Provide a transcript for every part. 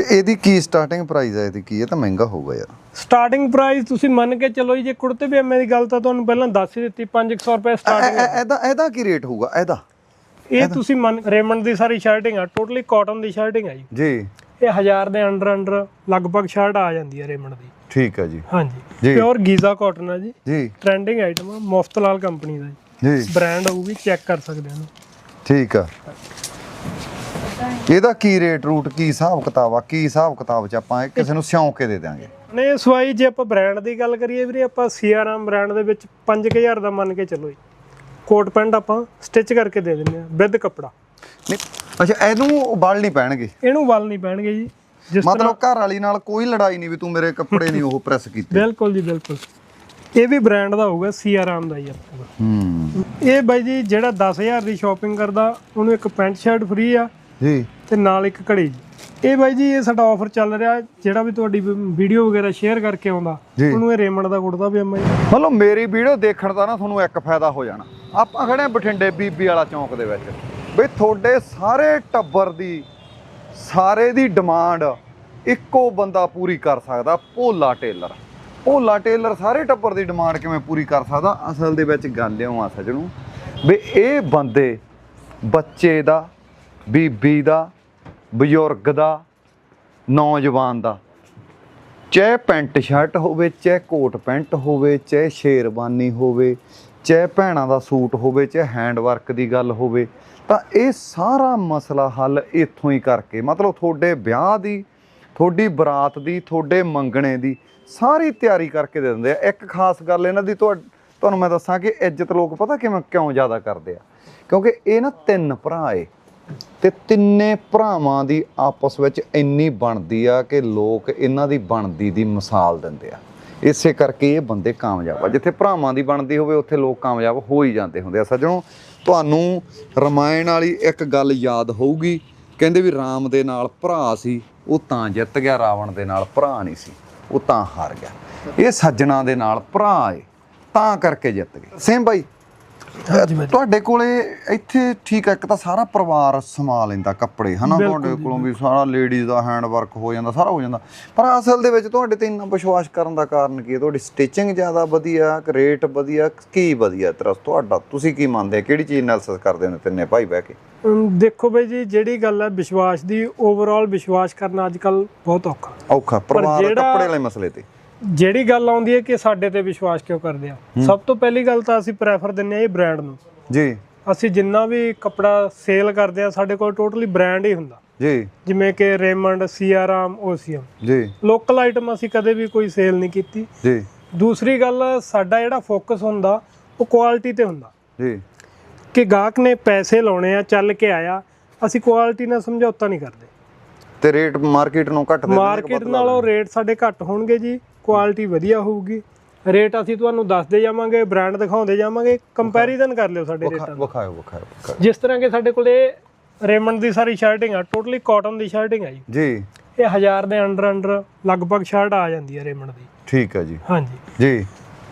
ਤੇ ਇਹਦੀ ਕੀ starting price ਹੈ ਇਹਦੀ ਕੀ? ਇਹ ਤਾਂ ਮਹਿੰਗਾ ਹੋਊਗਾ ਯਾਰ। ਸਟਾਰਟਿੰਗ ਪ੍ਰਾਈਸ ਤੁਸੀਂ ਮੰਨ ਕੇ ਚੱਲੋ ਜੀ ਜੇ ਕੁੜਤੇ ਪਜਾਮੇ ਦੀ ਗੱਲ ਤਾਂ ਤੁਹਾਨੂੰ ਪਹਿਲਾਂ ਦੱਸ ਹੀ ਦਿੱਤੀ 500 ਰੁਪਏ ਸਟਾਰਟਿੰਗ ਇਹ- ਇਹਦਾ ਇਹਦਾ ਕੀ ਰੇਟ ਹੋਊਗਾ? ਇਹਦਾ। ਇਹ ਤੁਸੀਂ ਮੰਨ ਰੇਮੰਡ ਦੀ ਸਾਰੀ ਸ਼ਰਟਿੰਗ ਆ ਟੋਟਲੀ ਕਾਟਨ ਦੀ ਸ਼ਰਟਿੰਗ ਆ ਜੀ। ਜੀ। ਇਹ 1000 ਦੇ ਅੰਡਰ ਅੰਡਰ ਲਗਭਗ ਸ਼ਰਟ ਆ ਜਾਂਦੀ ਹੈ ਰੇਮੰਡ ਦੀ। ਠੀਕ ਹੈ ਜੀ। ਹਾਂਜੀ। ਪਿਓਰ ਗੀਜ਼ਾ ਕਾਟਨ ਆ ਜੀ। ਜੀ। ਟ੍ਰੈਂਡਿੰਗ ਆਈਟਮ ਆ ਮੁਫਤਲਾਲ ਕੰਪਨੀ ਦਾ ਜੀ। ਜੀ। ਬ੍ਰਾਂਡ ਹੋਊਗੀ ਚੈੱਕ ਕਰ ਸਕਦੇ ਹੋ ਠੀਕ ਆ। ਇਹਦਾ ਕੀ ਰੇਟ ਰੂਟ ਕੀ ਹਿਸਾਬ ਕਿਤਾਬ ਆ ਕੀ ਹਿਸਾਬ ਕਿਤਾਬ ਚ ਆਪਾਂ ਇਹ ਕਿਸੇ ਨੂੰ ਸਿਉਂ ਕੇ ਦੇ ਦਿਆਂਗੇ? ਨੇ ਸਵਾਈ ਜੇ ਆਪਾਂ ਬ੍ਰਾਂਡ ਦੀ ਗੱਲ ਕਰੀਏ ਵੀਰੇ ਆਪਾਂ ਸੀਆਰਐਮ ਬ੍ਰਾਂਡ ਦੇ ਵਿੱਚ 5000 ਦਾ ਮੰਨ ਕੇ ਚੱਲੋ ਜੀ। ਕੋਟ ਪੈਂਟ ਆਪਾਂ ਸਟਿਚ ਕਰਕੇ ਦੇ ਦਿੰਦੇ ਆ ਵਿਦ ਕੱਪੜਾ। ਨਹੀਂ ਅੱਛਾ ਇਹਨੂੰ ਬਲ ਨਹੀਂ ਪੈਣਗੇ? ਇਹਨੂੰ ਵੱਲ ਨਹੀਂ ਪੈਣਗੇ ਜੀ ਜਿਸ ਮਤਲਬ ਘਰ ਵਾਲੀ ਨਾਲ ਕੋਈ ਲੜਾਈ ਨਹੀਂ ਵੀ ਤੂੰ ਮੇਰੇ ਕੱਪੜੇ ਨਹੀਂ ਉਹ ਪ੍ਰੈਸ ਕੀਤੇ। ਬਿਲਕੁਲ ਜੀ ਬਿਲਕੁਲ। ਇਹ ਵੀ ਬ੍ਰਾਂਡ ਦਾ ਹੋਊਗਾ ਸੀਆਰਐਮ ਦਾ ਹੀ ਆਪਣੇ ਹੂੰ। ਇਹ ਬਾਈ ਜੀ ਜਿਹੜਾ 10000 ਦੀ ਸ਼ਾਪਿੰਗ ਕਰਦਾ ਉਹਨੂੰ ਇੱਕ ਪੈਂਟ ਸ਼ਰਟ ਫ੍ਰੀ ਆ। ਜੀ। ਤੇ ਨਾਲ ਇੱਕ ਘੜੀ। ਇਹ ਬਾਈ ਜੀ ਇਹ ਸਾਡਾ ਆਫਰ ਚੱਲ ਰਿਹਾ ਜਿਹੜਾ ਵੀ ਤੁਹਾਡੀ ਵੀਡੀਓ ਵਗੈਰਾ ਸ਼ੇਅਰ ਕਰਕੇ ਆਉਂਦਾ। ਉਹਨੂੰ ਇਹ ਰੇਮੰਡ ਦਾ ਕੁੜਤਾ ਪਜਾਮਾ ਜੀ ਮਤਲਬ ਮੇਰੀ ਵੀਡੀਓ ਦੇਖਣ ਦਾ ਨਾ ਤੁਹਾਨੂੰ ਇੱਕ ਫਾਇਦਾ ਹੋ ਜਾਣਾ। ਆਪਾਂ ਖੜੇ ਬਠਿੰਡੇ ਬੀਬੀ ਵਾਲਾ ਚੌਂਕ ਦੇ ਵਿੱਚ। ਬਈ ਤੁਹਾਡੇ ਸਾਰੇ ਟੱਬਰ ਦੀ ਸਾਰੇ ਦੀ ਡਿਮਾਂਡ ਇੱਕੋ ਬੰਦਾ ਪੂਰੀ ਕਰ ਸਕਦਾ ਭੋਲਾ ਟੇਲਰ। ਭੋਲਾ ਟੇਲਰ ਸਾਰੇ ਟੱਬਰ ਦੀ ਡਿਮਾਂਡ ਕਿਵੇਂ ਪੂਰੀ ਕਰ ਸਕਦਾ? ਅਸਲ ਦੇ ਵਿੱਚ ਗੱਲ ਇਉਂ ਆ ਸਜਣੂ ਵੀ ਇਹ ਬੰਦੇ ਬੱਚੇ ਦਾ ਬੀਬੀ ਦਾ, ਬਜ਼ੁਰਗ ਦਾ, ਨੌਜਵਾਨ ਦਾ। ਚਾਹੇ ਪੈਂਟ ਸ਼ਰਟ ਹੋਵੇ, ਚਾਹੇ ਕੋਟ ਪੈਂਟ ਹੋਵੇ, ਚਾਹੇ ਸ਼ੇਰਵਾਨੀ ਹੋਵੇ, ਚਾਹੇ ਭੈਣਾਂ ਦਾ ਸੂਟ ਹੋਵੇ, ਚਾਹੇ ਹੈਂਡ ਵਰਕ ਦੀ ਗੱਲ ਹੋਵੇ, ਤਾਂ ਇਹ ਸਾਰਾ ਮਸਲਾ ਹੱਲ ਇੱਥੋਂ ਹੀ ਕਰਕੇ, ਮਤਲਬ ਤੁਹਾਡੇ ਵਿਆਹ ਦੀ, ਤੁਹਾਡੀ ਬਰਾਤ ਦੀ, ਤੁਹਾਡੇ ਮੰਗਣੇ ਦੀ ਸਾਰੀ ਤਿਆਰੀ ਕਰਕੇ ਦੇ ਦਿੰਦੇ ਆ। ਇੱਕ ਖਾਸ ਗੱਲ ਇਹਨਾਂ ਦੀ ਤੁਹਾ- ਤੁਹਾਨੂੰ ਮੈਂ ਦੱਸਾਂ ਕਿ ਇੱਜ਼ਤ ਲੋਕ ਪਤਾ ਕਿਵੇਂ ਕਿਉਂ ਜ਼ਿਆਦਾ ਕਰਦੇ ਆ? ਕਿਉਂਕਿ ਇਹ ਨਾ ਤਿੰਨ ਭਰਾ ਏ। ਤੇ ਤਿੰਨੇ ਭਰਾਵਾਂ ਦੀ ਆਪਸ ਵਿੱਚ ਇੰਨੀ ਬਣਦੀ ਆ ਕਿ ਲੋਕ ਇਹਨਾਂ ਦੀ ਬਣਦੀ ਦੀ ਮਿਸਾਲ ਦਿੰਦੇ ਆ। ਇਸੇ ਕਰਕੇ ਇਹ ਬੰਦੇ ਕਾਮਯਾਬ ਆ। ਜਿੱਥੇ ਭਰਾਵਾਂ ਦੀ ਬਣਦੀ ਹੋਵੇ, ਉੱਥੇ ਲੋਕ ਕਾਮਯਾਬ ਹੋ ਹੀ ਜਾਂਦੇ ਹੁੰਦੇ ਆ। ਸੱਜਣੋ, ਤੁਹਾਨੂੰ ਰਮਾਇਣ ਵਾਲੀ ਇੱਕ ਗੱਲ ਯਾਦ ਹੋਊਗੀ। ਕਹਿੰਦੇ ਵੀ ਰਾਮ ਦੇ ਨਾਲ ਭਰਾ ਸੀ, ਉਹ ਤਾਂ ਜਿੱਤ ਗਿਆ, ਰਾਵਣ ਦੇ ਨਾਲ ਭਰਾ ਨਹੀਂ ਸੀ, ਉਹ ਤਾਂ ਹਾਰ ਗਿਆ। ਇਹ ਸੱਜਣਾ ਦੇ ਨਾਲ ਭਰਾ ਏ, ਤਾਂ ਕਰਕੇ ਜਿੱਤ ਗਏ। ਸੇਮ ਬਾਈ ਹਾਂਜੀ ਬਾਈ। ਤੁਹਾਡੇ ਕੋਲੇ ਇੱਥੇ ਠੀਕ ਹੈ ਇੱਕ ਤਾਂ ਸਾਰਾ ਪਰਿਵਾਰ ਸਮਾ ਲੈਂਦਾ ਕੱਪੜੇ ਹਨਾ? ਤੁਹਾਡੇ ਕੋਲੋਂ ਵੀ ਸਾਰਾ ਲੇਡੀਜ਼ ਦਾ ਹੈਂਡ ਵਰਕ ਹੋ ਜਾਂਦਾ ਸਾਰਾ ਹੋ ਜਾਂਦਾ। ਪਰ ਅਸਲ ਦੇ ਵਿੱਚ ਤੁਹਾਡੇ ਤੇ ਇੰਨਾ ਵਿਸ਼ਵਾਸ ਕਰਨ ਦਾ ਕਾਰਨ ਕੀ ਹੈ? ਤੁਹਾਡੀ ਸਟਿਚਿੰਗ ਜ਼ਿਆਦਾ ਵਧੀਆ ਕਿ ਰੇਟ ਵਧੀਆ ਕੀ ਵਧੀਆ ਤੇਰਾ? ਤੁਹਾਡਾ ਤੁਸੀਂ ਕੀ ਮੰਨਦੇ ਕਿਹੜੀ ਚੀਜ਼ ਨਾਲ ਕਰਦੇ ਹੋ ਤਿੰਨੇ ਭਾਈ ਬਹਿ ਕੇ? ਦੇਖੋ ਬਈ ਜੀ ਜਿਹੜੀ ਗੱਲ ਹੈ ਵਿਸ਼ਵਾਸ ਦੀ ਓਵਰਆਲ ਵਿਸ਼ਵਾਸ ਕਰਨਾ ਅੱਜ ਕੱਲ ਬਹੁਤ ਔਖਾ। ਔਖਾ ਪਰਿਵਾਰ ਜਿਹੜਾ- ਕੱਪੜੇ ਵਾਲੇ ਮਸਲੇ ਤੇ। ਜਿਹੜੀ ਗੱਲ ਆਉਂਦੀ ਹੈ ਕਿ ਸਾਡੇ ਤੇ ਵਿਸ਼ਵਾਸ ਕਿਉਂ ਕਰਦੇ ਆ? ਸਭ ਤੋਂ ਪਹਿਲੀ ਗੱਲ ਤਾਂ ਅਸੀਂ ਪ੍ਰੈਫਰ ਦਿੰਨੇ ਆ ਇਹ ਬ੍ਰਾਂਡ ਨੂੰ। ਜੀ। ਅਸੀਂ ਜਿੰਨਾ ਵੀ ਕੱਪੜਾ ਸੇਲ ਕਰਦੇ ਆ ਸਾਡੇ ਕੋਲ ਟੋਟਲੀ ਬ੍ਰਾਂਡ ਹੀ ਹੁੰਦਾ। ਜੀ। ਜਿਵੇਂ ਕਿ ਰੇਮੰਡ ਸੀਆਰਐਮ ਓਸੀਐਮ ਜੀ। ਲੋਕਲ ਆਈਟਮ ਅਸੀਂ ਕਦੇ ਵੀ ਕੋਈ ਸੇਲ ਨਹੀਂ ਕੀਤੀ। ਜੀ। ਦੂਸਰੀ ਗੱਲ ਸਾਡਾ ਜਿਹੜਾ ਫੋਕਸ ਹੁੰਦਾ ਉਹ ਕੁਆਲਿਟੀ ਤੇ ਹੁੰਦਾ। ਜੀ। ਕਿ ਗਾਹਕ ਨੇ ਪੈਸੇ ਲਾਉਣੇ ਆ ਚੱਲ ਕੇ ਆਇਆ ਅਸੀਂ ਕੁਆਲਿਟੀ ਨਾਲ ਸਮਝੌਤਾ ਨਹੀਂ ਕਰਦੇ। ਤੇ ਰੇਟ ਮਾਰਕੀਟ ਨੂੰ ਘੱਟ ਦੇ ਮਾਰਕੀਟ ਨਾਲੋਂ ਰੇਟ ਸਾਡੇ ਘੱਟ ਹੋਣਗੇ ਜੀ। ਕੁਆਲਿਟੀ ਵਧੀਆ ਹੋਊਗੀ। ਰੇਟ ਅਸੀਂ ਤੁਹਾਨੂੰ ਦੱਸਦੇ ਜਾਵਾਂਗੇ ਬ੍ਰਾਂਡ ਦਿਖਾਉਂਦੇ ਜਾਵਾਂਗੇ ਕੰਪੈਰੀਜ਼ਨ ਕਰ ਲਿਓ ਸਾਡੇ ਰੇਟਾਂ ਦਾ। ਵਿਖਾਇਓ ਵਿਖਾਇਓ। ਜਿਸ ਤਰ੍ਹਾਂ ਕਿ ਸਾਡੇ ਕੋਲੇ ਰੇਮੰਡ ਦੀ ਸਾਰੀ ਸ਼ਰਟਿੰਗ ਆ ਟੋਟਲੀ ਕਾਟਨ ਦੀ ਸ਼ਰਟਿੰਗ ਆ ਜੀ। ਜੀ। ਇਹ 1000 ਦੇ ਅੰਡਰ ਅੰਡਰ ਲਗਭਗ ਸ਼ਰਟ ਆ ਜਾਂਦੀ ਹੈ ਰੇਮੰਡ ਦੀ। ਠੀਕ ਹੈ ਜੀ। ਹਾਂਜੀ। ਜੀ।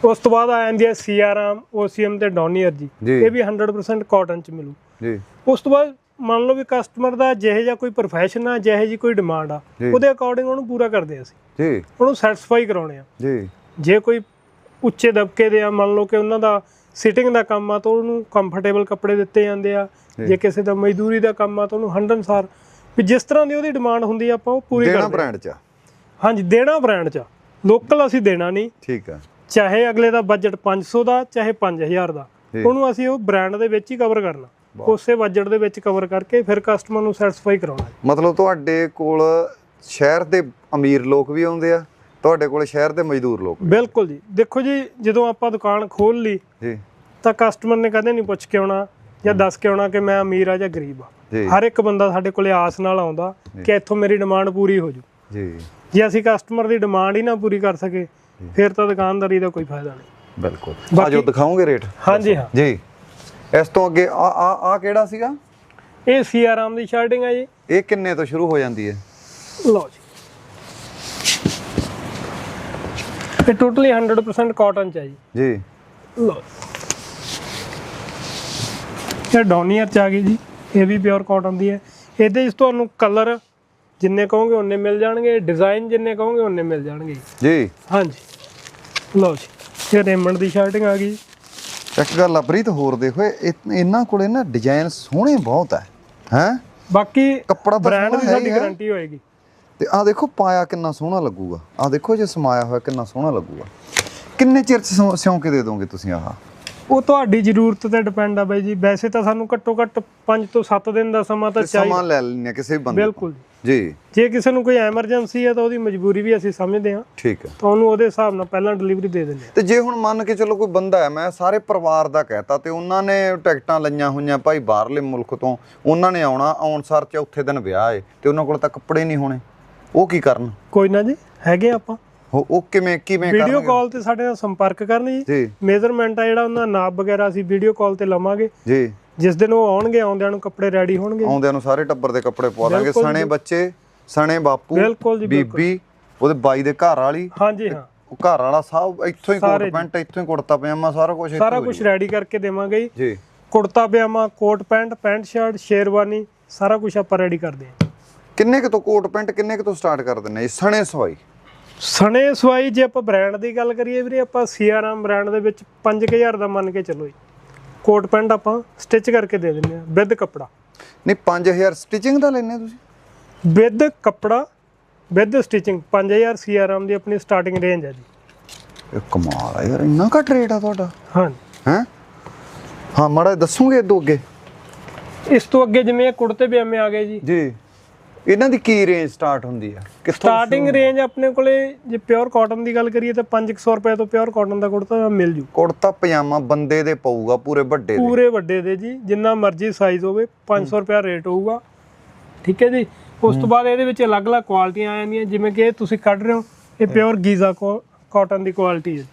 ਉਸ ਤੋਂ ਬਾਅਦ ਆ ਜਾਂਦੀ ਹੈ ਸੀਆਰਐਮ ਓਸੀਐਮ ਤੇ ਡੋਨੀਅਰ ਜੀ। ਇਹ ਵੀ 100% ਕਾਟਨ ਚ ਮਿਲੂ। ਜੀ। ਉਸ ਤੋਂ ਬਾਅਦ ਮੰਨ ਲਓ ਵੀ ਕਸਟਮਰ ਦਾ ਜਿਹੇ ਜਿਹਾ ਕੋਈ ਪ੍ਰੋਫੈਸ਼ਨ ਆ ਜਿਹੇ ਜੀ ਕੋਈ ਡਿਮਾਂਡ ਆ ਜੀ। ਉਹਦੇ ਅਕੋਰਡਿੰਗ ਉਹਨੂੰ ਪੂਰਾ ਕਰਦੇ ਆ ਅਸੀਂ। ਜੀ। ਉਹਨੂੰ ਸੈਟੀਸਫਾਈ ਕਰਾਉਣੇ ਆ। ਜੀ। ਜੇ ਕੋਈ ਉੱਚੇ ਦਬਕੇ ਦੇ ਆ ਮੰਨ ਲਓ ਕਿ ਉਹਨਾਂ ਦਾ ਸਿਟਿੰਗ ਦਾ ਕੰਮ ਆ ਤਾਂ ਉਹਨੂੰ ਕੰਫਰਟੇਬਲ ਕੱਪੜੇ ਦਿੱਤੇ ਜਾਂਦੇ ਆ। ਜੇ। ਕਿਸੇ ਦਾ ਮਜ਼ਦੂਰੀ ਦਾ ਕੰਮ ਆ ਤਾਂ ਉਹਨੂੰ ਹੰਡਨ ਸਾਰ ਵੀ ਜਿਸ ਤਰ੍ਹਾਂ ਦੀ ਉਹਦੀ ਡਿਮਾਂਡ ਹੁੰਦੀ ਆ ਆਪਾਂ ਉਹ ਪੂਰੀ ਦੇਣਾ ਕਰਦੇ ਆ। ਬ੍ਰਾਂਡ ਚ। ਆ। ਹਾਂਜੀ ਦੇਣਾ ਬ੍ਰਾਂਡ ਚ। ਲੋਕਲ ਅਸੀਂ ਦੇਣਾ ਨਹੀਂ। ਠੀਕ ਆ। ਚਾਹੇ ਅਗਲੇ ਦਾ ਬਜਟ 500 ਦਾ ਚਾਹੇ 5000 ਦਾ। ਜੀ। ਉਹਨੂੰ ਅਸੀਂ ਉਹ ਬ੍ਰਾਂਡ ਦੇ ਵਿੱਚ ਹੀ ਕਵਰ ਕਰਨਾ। ਉਸੇ ਬਜਟ ਦੇ ਵਿੱਚ ਕਵਰ ਕਰਕੇ ਫਿਰ ਕਸਟਮਰ ਨੂੰ ਸੈਟੀਸਫਾਈ ਕਰਾਉਣਾ ਮਤਲਬ ਤੁਹਾਡੇ ਕੋਲ ਸ਼ਹਿਰ ਦੇ ਅਮੀਰ ਲੋਕ ਵੀ ਆਉਂਦੇ ਆ ਤੁਹਾਡੇ ਕੋਲ ਸ਼ਹਿਰ ਦੇ ਮਜ਼ਦੂਰ ਲੋਕ ਬਿਲਕੁਲ ਜੀ। ਦੇਖੋ ਜੀ ਜਦੋਂ ਆਪਾਂ ਦੁਕਾਨ ਖੋਲ ਲਈ ਜੀ। ਤਾਂ ਕਸਟਮਰ ਨੇ ਕਦੇ ਨਹੀਂ ਪੁੱਛ ਕੇ ਆਉਣਾ ਜਾਂ ਦੱਸ ਕੇ ਆਉਣਾ ਕਿ ਮੈਂ ਅਮੀਰ ਆ ਜਾਂ ਗਰੀਬ ਆ। ਹਰ ਇੱਕ ਬੰਦਾ ਸਾਡੇ ਕੋਲੇ ਆਸ ਨਾਲ ਆਉਂਦਾ ਕਿ ਇੱਥੋਂ ਮੇਰੀ ਡਿਮਾਂਡ ਪੂਰੀ ਹੋ ਜੂ ਜੀ। ਜੇ ਅਸੀਂ ਕਸਟਮਰ ਦੀ ਡਿਮਾਂਡ ਹੀ ਨਾ ਪੂਰੀ ਕਰ ਸਕੇ ਫਿਰ ਤਾਂ ਦੁਕਾਨਦਾਰੀ ਦਾ ਕੋਈ ਫਾਇਦਾ ਨਹੀਂ। ਬਿਲਕੁਲ। ਆਜੋ ਦਿਖਾਓਗੇ ਰੇਟ ਹਾਂਜੀ ਹਾਂ। ਜੀ। ਇਸ ਤੋਂ ਅੱਗੇ ਆ ਆ ਆ ਕਿਹੜਾ ਸੀਗਾ? ਇਹ ਸੀਆਰਾਮ ਦੀ ਸ਼ਰਟਿੰਗ ਆ ਜੀ। ਇਹ ਕਿੰਨੇ ਤੋਂ ਸ਼ੁਰੂ ਹੋ ਜਾਂਦੀ ਹੈ? ਲਓ ਜੀ। ਇਹ ਟੋਟਲੀ 100% ਕਾਟਨ ਚ ਆ ਜੀ। ਜੀ। ਲਓ। ਇਹ ਡੋਨੀਅਰ ਚ ਆ ਗਈ ਜੀ। ਇਹ ਵੀ ਪਿਓਰ ਕਾਟਨ ਦੀ ਹੈ। ਇਹਦੇ ਵਿੱਚ ਤੁਹਾਨੂੰ ਕਲਰ ਜਿੰਨੇ ਕਹੋਗੇ ਉਹਨੇ ਮਿਲ ਜਾਣਗੇ। ਡਿਜ਼ਾਈਨ ਜਿੰਨੇ ਕਹੋਗੇ ਉਹਨੇ ਮਿਲ ਜਾਣਗੇ। ਜੀ। ਜੀ ਹਾਂਜੀ। ਲਓ ਜੀ। ਇਹ ਰੇਮੰਡ ਦੀ ਸ਼ਰਟਿੰਗ ਆ ਗਈ। ਇੱਕ ਗੱਲ ਆ ਪ੍ਰੀਤ ਹੋਰ ਦੇਖੋ ਇਹ- ਇਹਨਾਂ ਕੋਲੇ ਨਾ ਡਿਜ਼ਾਈਨ ਸੋਹਣੇ ਬਹੁਤ ਹੈ ਹੈ? ਬਾਕੀ ਕੱਪੜਾ ਤਾਂ ਬ੍ਰਾਂਡ ਦੀ ਸੋਹਣਾ ਹੈ ਸਾਡੀ ਹੀ ਹੈ। ਗਾਰੰਟੀ ਹੋਏਗੀ। ਤੇ ਆ ਦੇਖੋ ਪਾਇਆ ਕਿੰਨਾ ਸੋਹਣਾ ਲੱਗੂਗਾ। ਆ ਦੇਖੋ ਜੇ ਸਮਾਇਆ ਹੋਇਆ ਕਿੰਨਾ ਸੋਹਣਾ ਲੱਗੂਗਾ। ਕਿੰਨੇ ਚਿਰ ਚ ਸਿਉਂ- ਸਿਉਂ ਕੇ ਦੇ ਦੋਗੇ ਤੁਸੀਂ ਆਹ? ਉਹ ਤੁਹਾਡੀ ਜ਼ਰੂਰਤ ਤੇ ਡਿਪੈਂਡ ਆ ਬਾਈ ਜੀ। ਵੈਸੇ ਤਾਂ ਸਾਨੂੰ ਘੱਟੋ ਘੱਟ 5 ਤੋਂ 7 ਦਿਨ ਦਾ ਸਮਾਂ ਤਾਂ ਚਾਹੀਦਾ ਸਮਾਂ ਲੈ ਲੈਣੇ ਕਿਸੇ ਵੀ ਬੰਦੇ। ਬਿਲਕੁਲ ਜੀ। ਜੀ। ਕਿਸੇ ਨੂੰ ਕੋਈ ਐਮਰਜੈਂਸੀ ਹੈ ਤਾਂ ਉਹਦੀ ਮਜਬੂਰੀ ਵੀ ਅਸੀਂ ਸਮਝਦੇ ਹਾਂ। ਠੀਕ ਹੈ। ਤਾਂ ਉਹਨੂੰ ਉਹਦੇ ਹਿਸਾਬ ਨਾਲ ਪਹਿਲਾਂ ਡਿਲੀਵਰੀ ਦੇ ਦਿੰਦੇ ਹਾਂ। ਤੇ ਜੇ ਹੁਣ ਮੰਨ ਕੇ ਚਲੋ ਕੋਈ ਬੰਦਾ ਹੈ ਮੈਂ ਸਾਰੇ ਪਰਿਵਾਰ ਦਾ ਕਹਿਤਾ ਤੇ ਉਹਨਾਂ ਨੇ ਟਿਕਟਾਂ ਲਈਆਂ ਹੋਈਆਂ ਭਾਈ ਬਾਹਰਲੇ ਮੁਲਕ ਤੋਂ ਉਹਨਾਂ ਨੇ ਆਉਣਾ ਆਉਣ ਸਾਰ ਚੌਥੇ ਦਿਨ ਵਿਆਹ ਏ ਤੇ ਉਹਨਾਂ ਕੋਲ ਤਾਂ ਕੱਪੜੇ ਨਹੀਂ ਹੋਣੇ। ਉਹ ਕੀ ਕਰਨ? ਕੋਈ ਨਾ ਜੀ ਹੈਗੇ ਆਪਾਂ। ਉਹ ਕਿਵੇਂ ਕਿਵੇਂ ਵੀਡੀਓ ਕਰਨਗੇ? ਕਾਲ ਤੇ ਸਾਡੇ ਨਾਲ ਸੰਪਰਕ ਕਰਨ ਜੀ। ਮੇਜ਼ਰਮੈਂਟ ਆ ਜਿਹੜਾ ਉਹਨਾਂ ਨਾਪ ਵਗੈਰਾ ਅਸੀਂ ਵੀਡੀਓ ਕਾਲ ਤੇ ਲਵਾਂਗੇ। ਜੀ। ਜਿਸ ਦਿਨ ਉਹ ਆਉਣਗੇ ਆਉਂਦਿਆਂ ਨੂੰ ਕੱਪੜੇ ਰੈਡੀ ਹੋਣਗੇ ਆਉਂਦਿਆਂ ਨੂੰ ਸਾਰੇ ਟੱਬਰ ਦੇ ਕੱਪੜੇ ਪਵਾ ਦਾਂਗੇ। ਸਣੇ ਬੱਚੇ ਸਣੇ ਬਾਪੂ। ਬੀਬੀ ਉਹਦੇ ਬਾਈ ਦੇ ਘਰ ਵਾਲੀ। ਹਾਂਜੀ ਹਾਂ। ਉਹ ਘਰ ਵਾਲਾ ਸਭ ਇੱਥੋਂ ਹੀ ਕੋਟ ਪੈਂਟ ਇੱਥੋਂ ਹੀ ਕੁੜਤਾ ਪਜਾਮਾ ਸਾਰਾ ਕੁਝ ਸਾਰਾ ਕੁਝ ਰੈਡੀ ਕਰਕੇ ਦੇਵਾਂਗੇ ਜੀ। Kurta pajama coat pant pant shirt sherwani ਸਾਰਾ ਕੁਝ ਆਪਾਂ ਰੈਡੀ ਕਰਦੇ ਹਾਂ ਕਿੰਨੇ ਕੁ ਤੋਂ ਕੋਟ ਪੈਂਟ ਕਿੰਨੇ ਕੁ ਤੋਂ ਸਟਾਰਟ ਕਰ ਦਿੰਨੇ ਸਣੇ ਸਵਾਈ। ਸਣੇ ਸਵਾਈ ਜੇ ਆਪਾਂ ਬ੍ਰਾਂਡ ਦੀ ਗੱਲ ਕਰੀਏ ਵੀਰੇ ਆਪਾਂ ਸੀਆਰਐਮ ਬ੍ਰਾਂਡ ਦੇ ਵਿੱਚ 5000 ਦਾ ਮੰਨ ਕੇ ਚੱਲੋ ਜੀ। ਕੋਟ ਪੈਂਟ ਆਪਾਂ ਸਟਿਚ ਕਰਕੇ ਦੇ ਦਿੰਦੇ ਆ ਵਿਦ ਕੱਪੜਾ। ਨਹੀਂ 5000 ਸਟਿਚਿੰਗ ਦਾ ਲੈਨੇ ਤੁਸੀਂ? ਵਿਦ ਕੱਪੜਾ ਵਿਦ ਸਟਿਚਿੰਗ 5000 ਸੀਆਰਐਮ ਦੀ ਆਪਣੀ ਸਟਾਰਟਿੰਗ ਰੇਂਜ ਹੈ ਜੀ। ਇਹ ਕਮਾਲ ਆ ਯਾਰ ਇੰਨਾ ਘੱਟ ਰੇਟ ਆ ਤੁਹਾਡਾ? ਹਾਂ ਹੈ? ਹਾਂ ਮਾੜਾ ਦੱਸੋਗੇ ਅੱਗੇ? ਇਸ ਤੋਂ ਅੱਗੇ ਜਿਵੇਂ ਇਹ ਕੁੜਤੇ ਪਜਾਮੇ ਆ ਗਏ ਜੀ। ਜੀ। ਇਹਨਾਂ ਦੀ ਕੀ ਰੇਂਜ ਸਟਾਰਟ ਹੁੰਦੀ ਆ? ਕਿੱਥੋਂ ਸਟਾਰਟਿੰਗ ਰੇਂਜ ਆਪਣੇ ਕੋਲੇ ਜੇ ਪਿਓਰ ਕਾਟਨ ਦੀ ਗੱਲ ਕਰੀਏ ਤਾਂ 500 ਰੁਪਏ ਤੋਂ ਪਿਓਰ ਕਾਟਨ ਦਾ ਕੁੜਤਾ ਮਿਲ ਜੂ। ਕੁੜਤਾ ਪਜਾਮਾ ਬੰਦੇ ਦੇ ਪਊਗਾ ਪੂਰੇ ਵੱਡੇ ਦੇ। ਪੂਰੇ ਵੱਡੇ ਦੇ ਜੀ ਜਿੰਨਾ ਮਰਜ਼ੀ ਸਾਈਜ਼ ਹੋਵੇ 500 ਰੁਪਏ ਰੇਟ ਹੋਊਗਾ। ਠੀਕ ਹੈ ਜੀ? ਉਸ ਤੋਂ ਬਾਅਦ ਇਹਦੇ ਵਿੱਚ ਅਲੱਗ-ਅਲੱਗ ਕੁਆਲਿਟੀਆਂ ਆ ਜਾਂਦੀਆਂ ਜਿਵੇਂ ਕਿ ਇਹ ਤੁਸੀਂ ਕੱਢ ਰਹੇ ਹੋ ਇਹ ਪਿਓਰ ਗੀਜ਼ਾ ਕਾਟਨ ਦੀ ਕੁਆਲਿਟੀ ਹੈ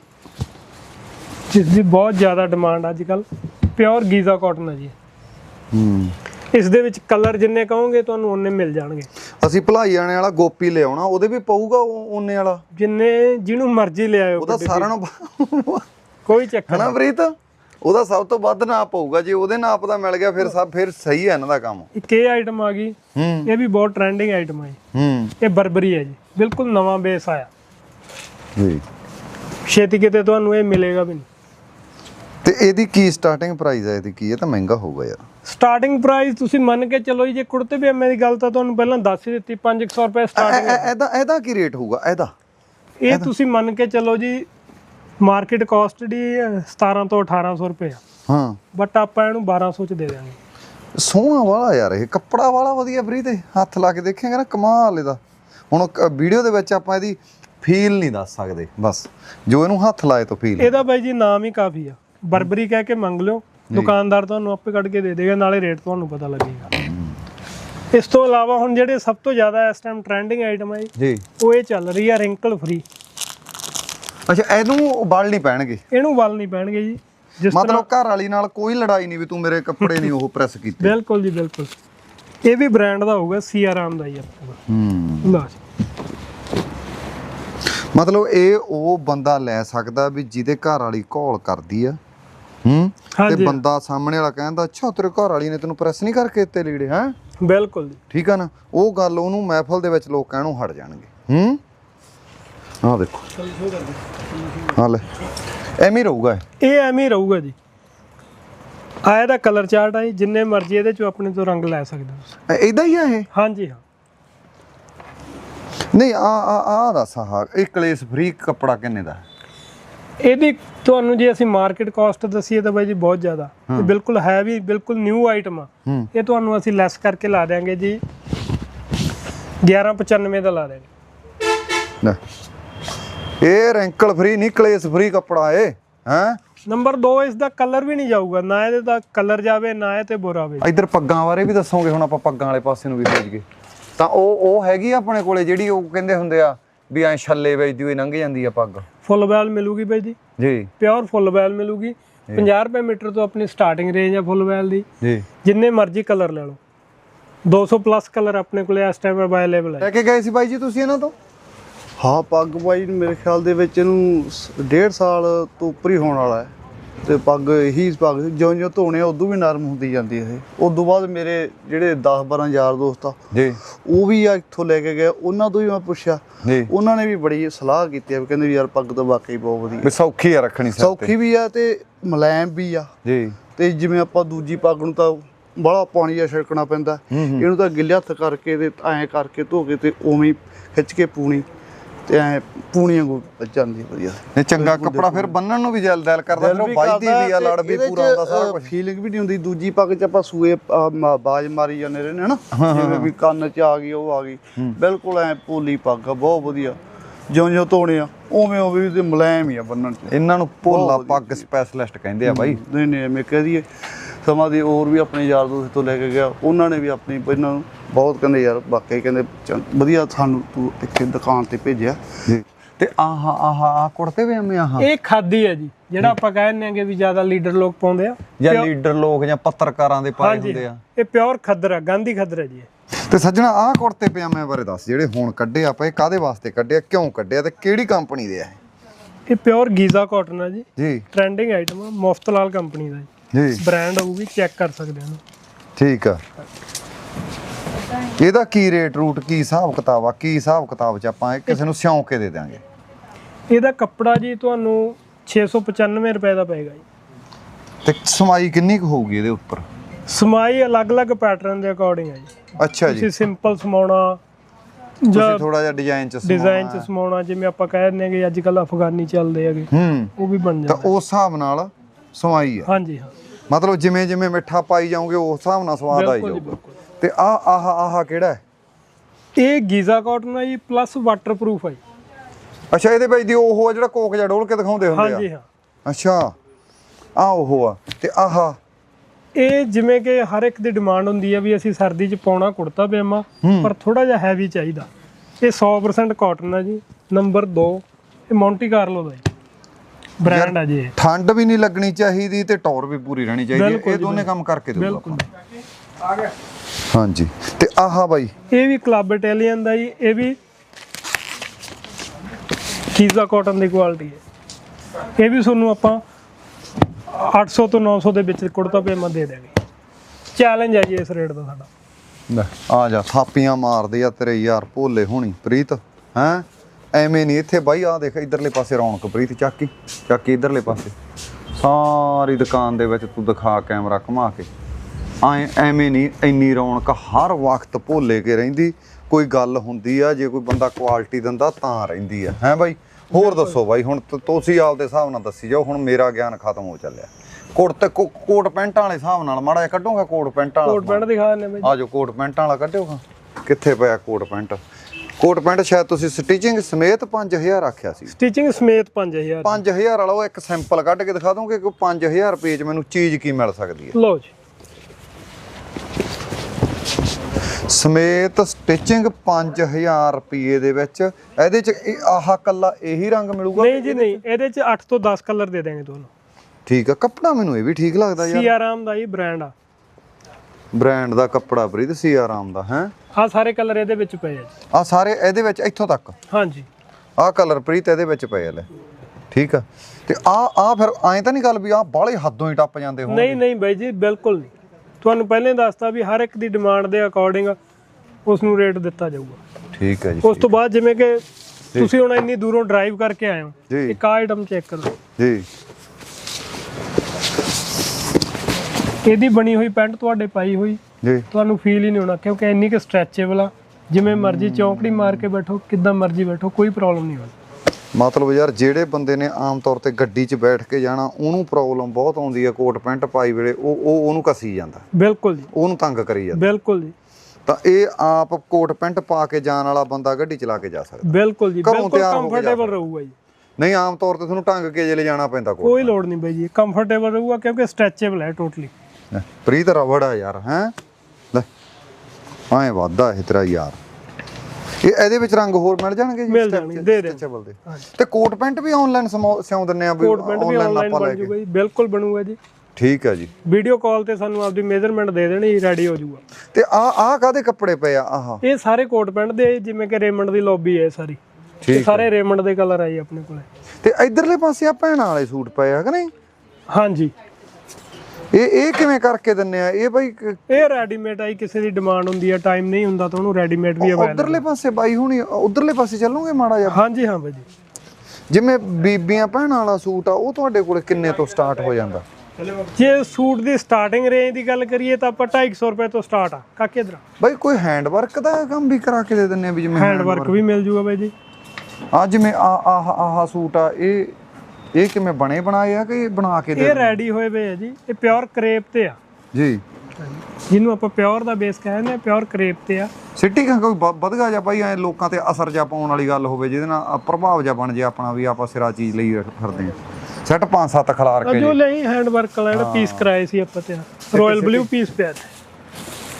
ਜਿਸ ਦੀ ਬਹੁਤ ਜ਼ਿਆਦਾ ਡਿਮਾਂਡ ਅੱਜ ਕੱਲ ਪਿਓਰ ਗੀਜ਼ਾ ਕਾਟਨ ਹੈ ਜੀ। ਹੂੰ। ਇਸ ਦੇ ਵਿੱਚ ਕਲਰ ਜਿੰਨੇ ਕਹੋਗੇ ਤੁਹਾਨੂੰ ਉਹਨੇ ਮਿਲ ਜਾਣਗੇ। ਅਸੀਂ ਭਲਾਈ ਆਣੇ ਵਾਲਾ ਗੋਪੀ ਲਿਆਉਣਾ ਉਹਦੇ ਵੀ ਪਊਗਾ ਉਹ- ਉਹਨੇ ਵਾਲਾ? ਜਿੰਨੇ ਜਿਹਨੂੰ ਮਰਜ਼ੀ ਲਿਆਇਓ ਉਹਦਾ ਸਾਰਿਆਂ ਨੂੰ ਕੋਈ ਚੱਕਰ ਹਨਾ ਪ੍ਰੀਤ? ਉਹਦਾ ਸਭ ਤੋਂ ਵੱਧ ਨਾਪ ਪਊਗਾ ਜੇ ਉਹਦੇ ਨਾਪ ਦਾ ਮਿਲ ਗਿਆ ਫਿਰ ਸਭ ਫਿਰ ਸਹੀ ਹੈ ਇਹਨਾਂ ਦਾ ਕੰਮ। ਇੱਕ ਇਹ ਆਈਟਮ ਆ ਗਈ ਇਹ ਵੀ ਬਹੁਤ ਟ੍ਰੈਂਡਿੰਗ ਆਈਟਮ। ਹੂੰ। ਇਹ ਬਰਬਰੀ ਹੈ ਜੀ ਬਿਲਕੁਲ ਨਵਾਂ ਬੇਸ ਆਇਆ। ਜੀ। ਛੇਤੀ ਕਿਤੇ ਤੁਹਾਨੂੰ ਇਹ ਮਿਲੇਗਾ ਵੀ ਨਹੀਂ। ਤੇ ਇਹਦੀ ਕੀ ਸਟਾਰਟਿੰਗ ਪ੍ਰਾਈਸ ਹੈ ਇਹਦੀ ਕੀ? ਇਹ ਤਾਂ ਮਹਿੰਗਾ ਹੋਊਗਾ ਯਾਰ। ਸਟਾਰਟਿੰਗ ਪ੍ਰਾਈਸ ਤੁਸੀਂ ਮੰਨ ਕੇ ਚੱਲੋ ਜੀ ਜੇ ਕੁੜਤੇ ਪਜਾਮੇ ਦੀ ਗੱਲ ਤਾਂ ਤੁਹਾਨੂੰ ਪਹਿਲਾਂ ਦੱਸ ਹੀ ਦਿੱਤੀ 500 ਰੁਪਏ ਸਟਾਰਟਿੰਗ ਇਹ- ਇਹਦਾ ਇਹਦਾ ਕੀ ਰੇਟ ਹੋਊਗਾ? ਇਹਦਾ। ਇਹ ਤੁਸੀਂ ਮੰਨ ਕੇ ਚੱਲੋ ਜੀ ਮਾਰਕੀਟ ਕਾਸਟ ਦੀ 17 ਤੋਂ 1800 ਰੁਪਏ ਆ। ਹਾਂ। ਬਟ ਆਪਾਂ ਇਹਨੂੰ 1200 ਚ ਦੇ ਦਿਆਂਗੇ। ਸੋਹਣਾ ਵਾਲਾ ਯਾਰ ਇਹ ਕੱਪੜਾ ਵਾਲਾ ਵਧੀਆ ਪ੍ਰੀਤ ਇਹ ਹੱਥ ਲਾ ਕੇ ਦੇਖੇਗਾ ਨਾ ਕਮਾਲ ਇਹਦਾ। ਹੁਣ ਵੀਡੀਓ ਦੇ ਵਿੱਚ ਆਪਾਂ ਇਹਦੀ ਫੀਲ ਨਹੀਂ ਦੱਸ ਸਕਦੇ ਬਸ। ਜੋ ਇਹਨੂੰ ਹੱਥ ਲਾਏ ਤੋਂ ਫੀਲ ਇਹਦਾ ਬਾਈ ਜੀ ਨਾਮ ਹੀ ਕਾਫੀ ਆ। ਬਰਬਰੀ ਕਹਿ ਕੇ ਮੰਗ ਲਿਓ। ਦੁਕਾਨਦਾਰ ਤੁਹਾਨੂੰ ਆਪੇ ਕੱਢ ਕੇ ਦੇ ਦੇਗਾ ਨਾਲੇ ਰੇਟ ਤੁਹਾਨੂੰ ਪਤਾ ਲੱਗੇਗਾ। ਇਸ ਤੋਂ ਇਲਾਵਾ ਹੁਣ ਜਿਹੜੇ ਸਭ ਤੋਂ ਜ਼ਿਆਦਾ ਇਸ ਟਾਈਮ ਟ੍ਰੈਂਡਿੰਗ ਆਈਟਮ ਹੈ ਜੀ, ਉਹ ਇਹ ਚੱਲ ਰਹੀ ਆ ਰਿੰਕਲ ਫ੍ਰੀ ਅੱਛਾ ਇਹਨੂੰ ਬਲ ਨਹੀਂ ਪੈਣਗੇ? ਇਹਨੂੰ ਵੱਲ ਨਹੀਂ ਪੈਣਗੇ ਜੀ। ਮਤਲਬ ਘਰ ਵਾਲੀ ਨਾਲ ਕੋਈ ਲੜਾਈ ਨਹੀਂ ਵੀ ਤੂੰ ਮੇਰੇ ਕੱਪੜੇ ਨਹੀਂ ਉਹ ਪ੍ਰੈਸ ਕੀਤੇ। ਬਿਲਕੁਲ ਜੀ ਬਿਲਕੁਲ। ਇਹ ਵੀ ਬ੍ਰਾਂਡ ਦਾ ਹੋਊਗਾ ਸੀਆਰਐਮ ਦਾ ਹੀ ਆਪਣਾ ਹੂੰ। ਲਓ ਜੀ। ਮਤਲਬ ਇਹ ਉਹ ਬੰਦਾ ਲੈ ਸਕਦਾ ਵੀ ਜਿਹਦੇ ਘਰ ਵਾਲੀ ਕਾਲ ਕਰਦੀ ਆ। ਹੂੰ? ਤੇ ਹਾਂਜੀ। ਬੰਦਾ ਸਾਹਮਣੇ ਵਾਲਾ ਕਹਿੰਦਾ ਅੱਛਾ ਤੇਰੇ ਘਰ ਵਾਲੀ ਨੇ ਤੈਨੂੰ ਪ੍ਰੈਸ ਨਹੀਂ ਕਰਕੇ ਦਿੱਤੇ ਲੀੜੇ ਹੈ? ਬਿਲਕੁਲ ਜੀ। ਠੀਕ ਆ ਨਾ? ਉਹ ਗੱਲ ਉਹਨੂੰ ਮਹਿਫਲ ਦੇ ਵਿੱਚ ਲੋਕ ਕਹਿਣੋਂ ਹਟ ਜਾਣਗੇ। ਹੂੰ? ਆਹ ਦੇਖੋ। ਹਾਂ ਲੈ। ਐਵੇਂ ਹੀ ਰਹੂਗਾ ਇਹ। ਇਹ ਐਵੇਂ ਹੀ ਰਹੂਗਾ ਜੀ। ਆ ਇਹਦਾ ਕਲਰ ਚਾਰਟ ਆ ਜੀ ਜਿੰਨੇ ਮਰਜ਼ੀ ਇਹਦੇ ਚੋਂ ਆਪਣੇ ਤੋਂ ਰੰਗ ਲੈ ਸਕਦੇ ਹੋ ਤੁਸੀਂ। ਹੀ ਆ ਇਹ? ਹਾਂਜੀ ਹਾਂ। ਨਹੀਂ ਆ ਆ ਆ ਦੱਸ ਆਹ। ਇਹ ਕਲੇਸ਼ ਫ੍ਰੀ ਕੱਪੜਾ ਕਿੰਨੇ ਦਾ? ਹੈ? ਇਹਦੀ ਤੁਹਾਨੂੰ ਜੇ ਅਸੀਂ ਮਾਰਕੀਟ ਕਾਸਟ ਦਸੀਏ ਤਾਂ ਬਾਈ ਜੀ ਬਹੁਤ ਜ਼ਿਆਦਾ। ਇਹ ਬਿਲਕੁਲ ਹੈ ਵੀ ਬਿਲਕੁਲ ਨਿਊ ਆਈਟਮ ਆ। ਇਹ ਤੁਹਾਨੂੰ ਅਸੀਂ ਲੈਸ ਕਰਕੇ ਲਾ ਦਿਆਂਗੇ ਜੀ। 1195 ਦਾ ਲਾ ਦਿਆਂਗੇ। ਲੈ। ਇਹ ਰੈਂਕਲ ਫ੍ਰੀ ਨਹੀਂ ਕਲੇਸ਼ ਫ੍ਰੀ ਕੱਪੜਾ ਏ ਹੈ? ਨੰਬਰ 2 ਇਸ ਦਾ ਕਲਰ ਵੀ ਨਹੀਂ ਜਾਊਗਾ। ਨਾ ਇਹਦੇ ਦਾ ਕਲਰ ਜਾਵੇ ਨਾ ਇਹ ਤੇ ਬੁਰਾ ਹੋਵੇ। ਇਧਰ ਪੱਗਾਂ ਬਾਰੇ ਵੀ ਦੱਸੋਗੇ ਹੁਣ ਆਪਾਂ ਪੱਗਾਂ ਵਾਲੇ ਪਾਸੇ ਨੂੰ ਵੀ ਭੇਜ ਗਏ। ਤਾਂ ਉਹ ਉਹ ਹੈਗੀ ਆਪਣੇ ਕੋਲੇ ਜਿਹੜੀ ਉਹ ਕਹਿੰਦੇ ਹੁੰਦੇ ਆ ਵੀ ਐ ਛੱਲੇ ਵੇਚਦੀ ਹੋਈ ਲੰਘ ਜਾਂਦੀ ਆ ਪੱਗ। ਫੁੱਲ ਬੈਲ ਮਿਲੂਗੀ ਬਾਈ ਜੀ? ਜੀ। ਪਿਓਰ ਫੁੱਲ ਬੈਲ ਮਿਲੂਗੀ। 50 ਰੁਪਏ ਮੀਟਰ ਤੋਂ ਆਪਣੀ ਸਟਾਰਟਿੰਗ ਰੇਂਜ ਆ ਫੁੱਲ ਬੈਲ ਦੀ। ਜੀ। ਜਿੰਨੇ ਮਰਜ਼ੀ ਕਲਰ ਲੈ ਲਓ। 200 ਪਲੱਸ ਕਲਰ ਆਪਣੇ ਕੋਲੇ ਇਸ ਟਾਈਮ ਅਵੇਲੇਬਲ ਹੈ ਲੈ ਕੇ ਗਏ ਸੀ ਬਾਈ ਜੀ ਤੁਸੀਂ ਇਹਨਾਂ ਤੋਂ? ਹਾਂ ਪੱਗ ਬਾਈ ਮੇਰੇ ਖਿਆਲ ਦੇ ਵਿੱਚ ਇਹਨੂੰ ਸ- ਡੇਢ ਸਾਲ ਤੋਂ ਉੱਪਰ ਹੀ ਹੋਣ ਵਾਲਾ ਹੈ। ਤੇ ਪੱਗ ਇਹੀ ਪੱਗ ਜਿਉਂ ਜਿਉਂ ਧੋਣੇ ਉਦੋਂ ਵੀ ਨਰਮ ਹੁੰਦੀ ਜਾਂਦੀ ਹੈ ਉਦੋਂ ਬਾਅਦ ਮੇਰੇ ਜਿਹੜੇ 10 12 ਯਾਰ ਦੋਸਤ ਆ ਜੀ। ਉਹ ਵੀ ਆ ਇੱਥੋਂ ਲੈ ਕੇ ਗਏ ਉਹਨਾਂ ਤੋਂ ਵੀ ਮੈਂ ਪੁੱਛਿਆ। ਜੀ। ਉਹਨਾਂ ਨੇ ਵੀ ਬੜੀ ਸਲਾਹ ਕੀਤੀ ਆ ਕਹਿੰਦੇ ਵੀ ਯਾਰ ਪੱਗ ਤਾਂ ਵਾਕਈ ਬਹੁਤ ਵਧੀਆ। ਵੀ ਸੌਖੀ ਆ ਰੱਖਣੀ ਸਿਰ ਤੇ। ਸੌਖੀ ਵੀ ਆ ਤੇ ਮੁਲਾਇਮ ਵੀ ਆ। ਜੀ। ਤੇ ਜਿਵੇਂ ਆਪਾਂ ਦੂਜੀ ਪੱਗ ਨੂੰ ਤਾਂ ਬੜਾ ਪਾਣੀ ਆ ਛਿੜਕਣਾ ਪੈਂਦਾ। ਇਹਨੂੰ ਤਾਂ ਗਿੱਲੇ ਹੱਥ ਕਰਕੇ ਤੇ ਐਂ ਕਰਕੇ ਧੋ ਕੇ ਤੇ ਉਵੇਂ ਖਿੱਚ ਕੇ ਪੂਣੀ। ਤੇ ਐਂ ਪੂਣੀ ਵਾਂਗੂ ਵੱਜ ਜਾਂਦੀ ਵਧੀਆ। ਇਹ ਚੰਗਾ ਕੱਪੜਾ ਫਿਰ ਬੰਨਣ ਨੂੰ ਵੀ ਜਲ ਦਿਲ ਕਰਦਾ ਫਿਰ ਵੱਜਦੀ ਵੀ ਆ ਲੜ ਵੀ ਪੂਰਾ ਹੁੰਦਾ ਸਾਰਾ ਕੁਝ ਫੀਲਿੰਗ ਵੀ ਨਹੀਂ ਹੁੰਦੀ ਦੂਜੀ ਪੱਗ ਚ ਆਪਾਂ ਸੂਏ ਬਾਜ਼ ਮਾਰੀ ਜਾਂਦੇ ਰਹਿੰਦੇ ਹਨਾ? ਜਿਵੇਂ ਵੀ ਕੰਨ ਚ ਆ ਗਈ ਉਹ ਆ ਗਈ। ਬਿਲਕੁਲ ਐ ਪੋਲੀ ਪੱਗ ਬਹੁਤ ਵਧੀਆ। ਜਿਉਂ ਜਿਉਂ ਧੋਣੇ ਆ ਉਵੇਂ ਉਵੇਂ ਤੇ ਮੁਲਾਇਮ ਹੀ ਆ ਬੰਨਣ ਚ। ਇਹਨਾਂ ਨੂੰ ਭੋਲਾ ਪੱਗ ਸਪੈਸ਼ਲਿਸਟ ਕਹਿੰਦੇ ਆ ਬਾਈ। ਨਹੀਂ ਨਹੀਂ ਮੈਂ ਕਹਿ ਦਈਏ। ਸਮਾਂ ਦੀ ਹੋਰ ਵੀ ਆਪਣੇ ਯਾਰ ਦੋਸਤ ਤੋਂ ਲੈ ਕੇ ਗਿਆ ਉਹਨਾਂ ਨੇ ਵੀ ਆਪਣੀ ਇਹਨਾਂ ਨੂੰ ਬਹੁਤ ਕਹਿੰਦੇ ਯਾਰ ਵਾਕਈ ਕਹਿੰਦੇ ਚੰ- ਵਧੀਆ ਸਾਨੂੰ ਤੂੰ ਇੱਥੇ ਦੁਕਾਨ ਤੇ ਭੇਜਿਆ। ਜੀ। ਤੇ ਆਹ ਆਹ ਆਹ ਕੁੜਤੇ ਵੀ ਐਵੇਂ ਆਹ? ਇਹ ਖਾਦੀ ਹੈ ਜੀ ਜਿਹੜਾ ਆਪਾਂ ਕਹਿੰਦੇ ਆਂਗੇ ਵੀ ਜ਼ਿਆਦਾ ਲੀਡਰ ਲੋਕ ਪਾਉਂਦੇ ਆ। ਜਾਂ ਲੀਡਰ ਲੋਕ ਜਾਂ ਪੱਤਰਕਾਰਾਂ ਦੇ ਪਾਏ ਹਾਂਜੀ ਹੁੰਦੇ ਆ। ਇਹ ਪਿਓਰ ਖੱਦਰ ਆ ਗਾਂਧੀ ਖੱਦਰ ਹੈ ਜੀ ਇਹ। ਤੇ ਸੱਜਣਾ ਆਹ ਕੁੜਤੇ ਪਜਾਮਿਆਂ ਬਾਰੇ ਦੱਸ ਜਿਹੜੇ ਹੁਣ ਕੱਢੇ ਆਪਾਂ ਇਹ ਕਾਦੇ ਵਾਸਤੇ ਕੱਢਿਆ ਕਿਉਂ ਕੱਢਿਆ ਤੇ ਕਿਹੜੀ ਕੰਪਨੀ ਦੇ ਆ ਇਹ? ਇਹ ਪਿਓਰ ਗੀਜ਼ਾ ਕਾਟਨ ਆ ਜੀ। ਜੀ। ਟ੍ਰੈਂਡਿੰਗ ਆਈਟਮ ਆ ਮੁਫਤਲਾਲ ਕੰਪਨੀ ਦਾ ਜੀ। ਜੀ। ਬ੍ਰਾਂਡ ਹੋਊਗੀ ਚੈੱਕ ਕਰ ਸਕਦੇ ਹੋ ਠੀਕ ਆ। ਇਹਦਾ ਕੀ ਰੇਟ ਰੂਟ ਕੀ ਹਿਸਾਬ ਕਿਤਾਬ ਆ? ਕੀ ਹਿਸਾਬ ਕਿਤਾਬ ਚ ਆਪਾਂ ਇਹ ਕਿਸੇ ਨੂੰ ਸਿਉਂ ਕੇ ਦੇ ਦਿਆਂਗੇ? ਇਹਦਾ ਕੱਪੜਾ ਜੀ ਤੁਹਾਨੂੰ 695 ਰੁਪਏ ਦਾ ਪਏਗਾ ਜੀ। ਤੇ ਸਮਾਈ ਕਿੰਨੀ ਕੁ ਹੋਊਗੀ ਇਹਦੇ ਉੱਪਰ? ਸਮਾਈ ਅਲੱਗ-ਅਲੱਗ ਪੈਟਰਨ ਦੇ ਅਕੋਰਡਿੰਗ ਹੈ ਜੀ। ਅੱਛਾ ਜੀ। ਤੁਸੀਂ ਸਿੰਪਲ ਸਮਾਉਣਾ ਤੁਸੀਂ ਜਾਂ ਥੋੜਾ ਜਿਹਾ ਡਿਜ਼ਾਈਨ ਚ ਡਿਜ਼ਾਈਨ ਸਮਾਉਣਾ ਚ ਸਮਾਉਣਾ। ਜਿਵੇਂ ਆਪਾਂ ਕਹਿ ਦਿੰਦੇ ਹਾਂ ਕਿ ਅੱਜ ਕੱਲ ਅਫਗਾਨੀ ਚੱਲਦੇ ਹੈਗੇ। ਹੂੰ। ਉਹ ਵੀ ਬਣ ਤਾਂ ਜਾਂਦਾ। ਉਸ ਹਿਸਾਬ ਨਾਲ ਸਮਾਈ ਆ। ਹਾਂਜੀ ਹਾਂ। ਮਤਲਬ ਜਿਵੇਂ ਜਿਵੇਂ ਮਿੱਠਾ ਪਾਈ ਜਾਓਗੇ ਉਸ ਹਿਸਾਬ ਨਾਲ ਸਵਾਦ ਆਈ ਬਿਲਕੁਲ ਜੀ, ਜਾਊਗਾ। ਤੇ ਆ ਆਹ ਆਹ ਕਿਹੜਾ ਹੈ? ਇਹ ਗੀਜ਼ਾ ਕਾਟਨ ਹੈ ਜੀ ਪਲੱਸ ਵਾਟਰਪ੍ਰੂਫ ਹੈ ਜੀ। ਅੱਛਾ ਇਹਦੇ ਵਿੱਚ ਦੀ ਉਹ ਆ ਜਿਹੜਾ ਕੋਕ ਜਿਹਾ ਡੋਲ ਕੇ ਦਿਖਾਉਂਦੇ ਹੁੰਦੇ ਹਾਂਜੀ ਆ ਹਾਂ। ਅੱਛਾ ਆ ਉਹ ਆ ਤੇ ਆਹ। ਇਹ ਜਿਵੇਂ ਕਿ ਹਰ ਇੱਕ ਦੀ ਡਿਮਾਂਡ ਹੁੰਦੀ ਹੈ ਵੀ ਅਸੀਂ ਸਰਦੀ 'ਚ ਪਾਉਣਾ ਕੁੜਤਾ ਪਜਾਮਾ ਪਰ ਥੋੜਾ ਜਿਹਾ ਹੈਵੀ ਚਾਹੀਦਾ। ਇਹ 100% ਕਾਟਨ ਹੈ ਜੀ ਨੰਬਰ 2 ਇਹ ਮੌਂਟੀ ਕਾਰਲੋ ਦਾ ਜੀ। ਬ੍ਰਾਂਡ ਹੈ ਜੀ ਇਹ। ਠੰਡ ਵੀ ਨਹੀਂ ਲੱਗਣੀ ਚਾਹੀਦੀ ਤੇ ਟੌਰ ਵੀ ਪੂਰੀ ਰਹਿਣੀ ਚਾਹੀਦੀ ਹੈ। ਬਿਲਕੁਲ ਇਹ ਜੀ, ਦੋਨੇ ਕੰਮ ਕਰਕੇ ਦਿਓ ਬਿਲਕੁਲ। ਹਾਂਜੀ। ਤੇ ਆਹ ਬਾਈ। ਇਹ ਵੀ ਕਲੱਬ ਇਟਾਲੀਅਨ ਦਾ ਜੀ ਇਹ ਵੀ ਕੀਜ਼ਾ ਕਾਟਨ ਦੀ ਕੁਆਲਿਟੀ ਹੈ। ਇਹ ਵੀ ਤੁਹਾਨੂੰ ਆਪਾਂ 800 ਤੋਂ 900 ਦੇ ਵਿੱਚ ਕੁੜਤਾ ਪਜਾਮਾ ਦੇ ਦੇਵਾਂਗੇ ਚੈਲੰਜ ਹੈ ਜੀ ਇਸ ਰੇਟ ਦਾ ਸਾਡਾ। ਲੈ, ਆ ਜਾ ਥਾਪੀਆਂ ਮਾਰਦੇ ਆ ਤੇਰੇ ਯਾਰ ਭੋਲੇ ਹੋਣੀ ਪ੍ਰੀਤ ਹੈਂ? ਐਵੇਂ ਨਹੀਂ ਇੱਥੇ ਬਾਈ ਆ ਦੇਖ ਇਧਰਲੇ ਪਾਸੇ ਰੌਣਕ ਪ੍ਰੀਤ ਚੱਕੀ ਚੱਕੀ ਇਧਰਲੇ ਪਾਸੇ। ਸਾਰੀ ਦੁਕਾਨ ਦੇ ਵਿੱਚ ਤੂੰ ਦਿਖਾ ਕੈਮਰਾ ਘੁਮਾ ਕੇ। ਐਵੇਂ ਨਹੀਂ ਇੰਨੀ ਰੌਣਕ ਹਰ ਵਕਤ ਭੋਲੇ ਕੇ ਰਹਿੰਦੀ। ਕੋਈ ਗੱਲ ਹੁੰਦੀ ਆ ਜੇ ਕੋਈ ਬੰਦਾ ਕੁਆਲਿਟੀ ਦਿੰਦਾ ਤਾਂ ਰਹਿੰਦੀ ਆ। ਹੈ ਬਾਈ? ਹੋਰ ਦੱਸੋ ਬਾਈ ਹੁਣ ਤੁਸੀਂ ਆਪਦੇ ਹਿਸਾਬ ਨਾਲ ਦੱਸੀ ਜਾਓ ਹੁਣ ਮੇਰਾ ਗਿਆਨ ਖਤਮ ਹੋ ਚੱਲਿਆ। ਕੋਟ ਤੇ ਕੋਟ ਪੈਂਟਾਂ ਵਾਲੇ ਹਿਸਾਬ ਨਾਲ ਮਾੜਾ ਜਿਹਾ ਕੱਢੋਗਾ ਕੋਟ ਪੈਂਟਾਂ ਵਾਲਾ ਕੋਟ ਪੈਂਟ ਦਿਖਾ ਦਿੰਦੇ ਬਾਈ। ਆ ਜੋ ਕੋਟ ਪੈਂਟਾਂ ਵਾਲਾ ਕੱਢਿਓ ਖਾਂ ਕਿੱਥੇ ਪਿਆ ਕੋਟ ਪੈਂਟ? ਕੋਟ ਪੈਂਟ ਸ਼ਾਇਦ ਤੁਸੀਂ ਸਟਿਚਿੰਗ ਸਮੇਤ 5000 ਆਖਿਆ ਸੀ। ਸਟਿਚਿੰਗ ਸਮੇਤ 5000 5000 ਵਾਲਾ ਉਹ ਇੱਕ ਸੈਂਪਲ ਕੱਢ ਕੇ ਦਿਖਾ ਦੋਗੇ ਕਿ 5000 ਰੁਪਏ 'ਚ ਮੈਨੂੰ ਚੀਜ਼ ਕੀ ਮਿਲ ਸਕਦੀ ਹੈ? ਲਓ ਜੀ। ਸਮੇਤ ਸਟਿਚਿੰਗ 5000 ਰੁਪਏ ਦੇ ਵਿੱਚ। ਇਹਦੇ 'ਚ ਇਹ ਆਹ ਕੱਲਾ ਇਹੀ ਰੰਗ ਮਿਲੂਗਾ ਨਹੀਂ ਜੀ ਨਹੀਂ ਇਹਦੇ ਚ 8 ਤੋਂ 10 ਕਲਰ ਦੇ ਦੇਵਾਂਗੇ ਤੁਹਾਨੂੰ। ਠੀਕ ਆ ਕੱਪੜਾ ਮੈਨੂੰ ਇਹ ਵੀ ਠੀਕ ਲੱਗਦਾ ਯਾਰ। ਸੀ ਆਰਾਮ ਦਾ ਹੀ ਬ੍ਰਾਂਡ ਆ। ਬ੍ਰਾਂਡ ਦਾ ਕੱਪੜਾ ਪ੍ਰੀਤ ਸੀ ਆਰਾਮ ਦਾ ਹੈ? ਆ ਸਾਰੇ ਕਲਰ ਇਹਦੇ ਵਿੱਚ ਪਏ ਆ ਜੀ। ਆ ਸਾਰੇ ਇਹਦੇ ਵਿੱਚ ਇੱਥੋਂ ਤੱਕ? ਹਾਂਜੀ। ਆਹ ਕਲਰ ਪ੍ਰੀਤ ਇਹਦੇ ਵਿੱਚ ਪਏ ਆ ਲੈ। ਠੀਕ ਆ। ਤੇ ਆ ਆ ਫਿਰ ਐਂ ਤਾਂ ਨਹੀਂ ਗੱਲ ਵੀ ਆ ਬਾਹਲੇ ਹੱਦੋਂ ਹੀ ਟੱਪ ਜਾਂਦੇ ਹੋਣ ਨਹੀਂ ਨਹੀਂ ਬਾਈ ਜੀ ਬਿਲਕੁਲ ਨਹੀਂ। ਤੁਹਾਨੂੰ ਪਹਿਲਾਂ ਦੱਸਤਾ ਵੀ ਹਰ ਇੱਕ ਦੀ ਡਿਮਾਂਡ ਦੇ ਅਕੋਰਡਿੰਗ ਉਸ ਨੂੰ ਰੇਟ ਦਿੱਤਾ ਜਾਊਗਾ। ਠੀਕ ਹੈ ਜੀ ਉਸ ਤੋਂ ਬਾਅਦ ਜਿਵੇਂ ਕਿ ਤੁਸੀਂ ਹੁਣ ਇੰਨੀ ਦੂਰੋਂ ਡਰਾਈਵ ਕਰਕੇ ਆਏ ਹੋ ਜੀ। ਇੱਕ ਆਈਟਮ ਚੈੱਕ ਕਰੋ। ਜੀ। ਇਹਦੀ ਬਣੀ ਹੋਈ ਪੈਂਟ ਤੁਹਾਡੇ ਪਾਈ ਹੋਈ ਜੀ। ਤੁਹਾਨੂੰ ਫੀਲ ਹੀ ਨਹੀਂ ਹੋਣਾ ਕਿਉਂਕਿ ਇੰਨੀ ਕਿ ਸਟ੍ਰੈਚੇਬਲ ਆ। ਜਿਵੇਂ ਮਰਜ਼ੀ ਚੌਂਕੜੀ ਮਾਰ ਕੇ ਬੈਠੋ ਕਿੱਦਾਂ ਮਰਜ਼ੀ ਬੈਠੋ ਕੋਈ ਪ੍ਰੋਬਲਮ ਨਹੀਂ ਹੋਣੀ। ਮਤਲਬ ਯਾਰ ਜਿਹੜੇ ਬੰਦੇ ਨੇ ਆਮ ਤੌਰ ਤੇ ਗੱਡੀ 'ਚ ਬੈਠ ਕੇ ਜਾਣਾ ਉਹਨੂੰ ਪ੍ਰੋਬਲਮ ਬਹੁਤ ਆਉਂਦੀ ਹੈ ਕੋਟ ਪੈਂਟ ਪਾਈ ਵੇਲੇ ਉਹ ਉਹ ਉਹਨੂੰ ਕਸੀ ਜਾਂਦਾ। ਬਿਲਕੁਲ ਜੀ। ਉਹਨੂੰ ਤੰਗ ਕਰੀ ਜਾਂਦਾ। ਬਿਲਕੁਲ ਜੀ। ਤਾਂ ਇਹ ਆਪ ਕੋਟ ਪੈਂਟ ਪਾ ਕੇ ਜਾਣ ਵਾਲਾ ਬੰਦਾ ਗੱਡੀ ਚਲਾ ਕੇ ਜਾ ਸਕਦਾ। ਬਿਲਕੁਲ ਜੀ ਬਿਲਕੁਲ ਕੰਫਰਟੇਬਲ ਰਹੂਗਾ ਜੀ। ਨਹੀਂ ਆਮ ਤੌਰ ਤੇ ਤੁਹਾਨੂੰ ਟੰਗ ਕੇ ਜੇ ਲੈ ਜਾਣਾ ਪੈਂਦਾ ਕੋਈ ਲੋੜ ਨਹੀਂ ਬਾਈ ਜੀ ਕੰਫਰਟੇਬਲ ਰਹੂਗਾ ਕਿਉਂਕਿ ਸਟ੍ਰੈਚੇਬਲ ਹੈ ਟੋਟਲੀ ਪ੍ਰੀਤ ਰਬੜ ਆ ਯਾਰ ਹੈ? ਲੈ ਐਂ ਵਾਦਾ ਇਹ ਤੇਰਾ ਯਾਰ। ਇਹ ਇਹਦੇ ਵਿੱਚ ਰੰਗ ਹੋਰ ਮਿਲ ਜਾਣਗੇ ਜੀ ਮਿਲ ਜਾਣਗੇ? ਦੇ ਦਿਆਂਗੇ। stretchable ਦੇ ਤੇ ਕੋਟ ਪੈਂਟ ਵੀ ਆਨਲਾਈਨ ਸਿਉਂ ਦਿੰਨੇ ਆ ਵੀ ਕੋਟ ਪੈਂਟ ਵੀ ਆਨਲਾਈਨ ਬਣ ਜੂਗਾ ਜੀ ਬਿਲਕੁਲ ਬਣੂਗਾ ਜੀ। ਠੀਕ ਹੈ ਜੀ। ਵੀਡੀਓ ਕਾਲ ਤੇ ਸਾਨੂੰ ਆਪਦੀ ਮੇਜ਼ਰਮੈਂਟ ਦੇ ਦੇਣੀ ਰੈਡੀ ਹੋ ਜਾਊਗਾ ਤੇ ਆ ਆ ਕਾਦੇ ਕੱਪੜੇ ਪਏ ਆ? ਆਹ। ਇਹ ਸਾਰੇ ਕੋਟ ਪੈਂਟ ਦੇ ਜਿਵੇਂ ਕਿ ਰੇਮੰਡ ਦੀ ਲੌਬੀ ਹੈ ਸਾਰੀ। ਠੀਕ ਸਾਰੇ ਰੇਮੰਡ ਦੇ ਕਲਰ ਆਈ ਆਪਣੇ ਕੋਲੇ। ਤੇ ਇਧਰਲੇ ਪਾਸੇ ਆ ਭੈਣਾਂ ਵਾਲੇ ਸੂਟ ਪਏ ਆ ਕਿ ਨਹੀਂ? ਹਾਂਜੀ। ਇਹ ਇਹ ਕਿਵੇਂ ਕਰਕੇ ਦਿੰਨੇ ਆ? ਇਹ ਬਾਈ ਕ- ਇਹ ਰੈਡੀਮੇਡ ਆਈ ਕਿਸੇ ਦੀ ਡਿਮਾਂਡ ਹੁੰਦੀ ਹੈ ਟਾਈਮ ਨਹੀਂ ਹੁੰਦਾ ਤਾਂ ਉਹਨੂੰ ਰੈਡੀਮੇਡ ਵੀ ਅਵੇਲੇਬਲ ਉਧਰਲੇ ਪਾਸੇ ਬਾਈ ਹੁਣੀ ਉਧਰਲੇ ਪਾਸੇ ਚੱਲੋਗੇ ਮਾੜਾ ਜਿਹਾ? ਹਾਂਜੀ ਹਾਂ ਬਾਈ ਜੀ। ਜਿਵੇਂ ਬੀਬੀਆਂ ਭੈਣਾਂ ਵਾਲਾ ਸੂਟ ਆ ਉਹ ਤੁਹਾਡੇ ਕੋਲ ਕਿੰਨੇ ਤੋਂ ਸਟਾਰਟ ਹੋ ਜਾਂਦਾ? ਜੇ ਸੂਟ ਦੀ ਸਟਾਰਟਿੰਗ ਰੇਂਜ ਦੀ ਗੱਲ ਕਰੀਏ ਤਾਂ ਆਪਾਂ 250 ਰੁਪਏ ਤੋਂ ਸਟਾਰਟ ਆ। ਕਾਕੇ ਇਧਰ ਬਾਈ ਕੋਈ ਹੈਂਡ ਵਰਕ ਦਾ ਕੰਮ ਵੀ ਕਰਾ ਕੇ ਦੇ ਦਿੰਨੇ ਆ ਵੀ ਜਿਵੇਂ ਹੈਂਡ ਵਰਕ ਵੀ ਮਿਲ ਜੂਗਾ ਬਾਈ ਜੀ। ਆ ਜਿਵੇਂ ਆ ਆਹ ਆਹ ਸੂਟ ਆ ਇਹ ਇਹ ਕਿਵੇਂ ਬਣੇ ਬਣਾਏ ਆ ਕਿ ਇਹ ਬਣਾ ਕੇ ਦੇ ਇਹ ਰੈਡੀ ਹੋਏ ਵੇ ਆ ਜੀ। ਇਹ ਪਿਓਰ ਕਰੇਪ ਤੇ ਆ। ਜੀ। ਜਿਹਨੂੰ ਆਪਾਂ ਪਿਓਰ ਦਾ ਬੇਸ ਕਹਿੰਦੇ ਆ ਪਿਓਰ ਕਰੇਪ ਤੇ ਆ। ਸਿੱਟੀ ਕਾ ਕੋਈ ਵਧਗਾ ਜਾਂ ਬਾਈ ਐ ਲੋਕਾਂ ਤੇ ਅਸਰ ਜਾ ਪਾਉਣ ਵਾਲੀ ਗੱਲ ਹੋਵੇ ਜਿਹਦੇ ਨਾਲ ਪ੍ਰਭਾਵ ਜਾ ਬਣ ਜੇ ਆਪਣਾ ਵੀ ਆਪਾਂ ਸਿਰਾ ਚੀਜ਼ ਲਈ ਫਿਰਦੇ ਆ। ਸੈੱਟ ਪੰਜ ਸੱਤ ਖਿਲਾਰ ਕੇ ਜੋ ਜੀ। ਲਈ ਹੈਂਡ ਵਰਕ ਵਾਲਾ ਜਿਹੜਾ ਪੀਸ ਕਰਾਏ ਸੀ ਆਪਾਂ ਤੇ ਰਾਇਲ ਬਲੂ ਪੀਸ ਪਿਆ ਤੇ